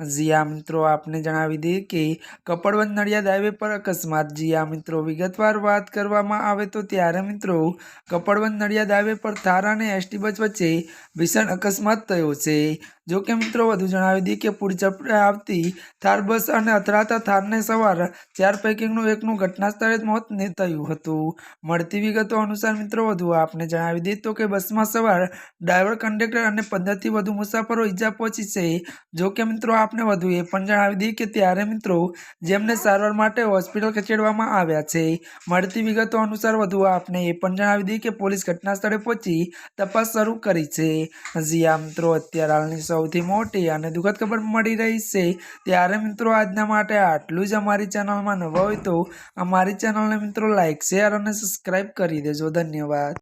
જીયા મિત્રો, આપને જણાવી દઈએ કે કપડવંત નડિયાદ હાઈવે પર અકસ્માત. જીયા મિત્રો, વિગતવાર વાત કરવામાં આવે તો ત્યારે મિત્રો કપડવંત નડિયાદ હાઈવે પર થાર અને એસટી બસ વચ્ચે ભીષણ અકસ્માત થયો છે. જો કે મિત્રો, વધુ જણાવી દઈએ કે પૂરચપડે આવતી થાર બસ અને અથડાતા થારને સવાર ચાર પૈકીનું એકનું ઘટના સ્થળે જ મોત થયું હતું. મળતી વિગતો અનુસાર મિત્રો, વધુ આપને જણાવી દઈએ તો કે બસમાં સવાર ડ્રાઈવર, કંડક્ટર અને પંદરથી વધુ મુસાફરો ઈજા પહોંચી છે. જો કે મિત્રો આપને વધુ એ પણ જણાવી દઈએ કે ત્યારે મિત્રો જેમને સારવાર માટે હોસ્પિટલ ખસેડવામાં આવ્યા છે, મળતી વિગતો અનુસાર વધુ આપને એ પણ જણાવી દઈએ કે પોલીસ ઘટના સ્થળે પહોંચી તપાસ શરૂ કરી છે. હજી આ મિત્રો, અત્યારે હાલની સૌથી મોટી અને દુઃખદ ખબર મળી રહી છે. ત્યારે મિત્રો આજના માટે આટલું જ અમારી ચેનલમાં નવા હોય તો અમારી ચેનલને મિત્રો લાઈક, શેર અને સબસ્ક્રાઈબ કરી દેજો. ધન્યવાદ.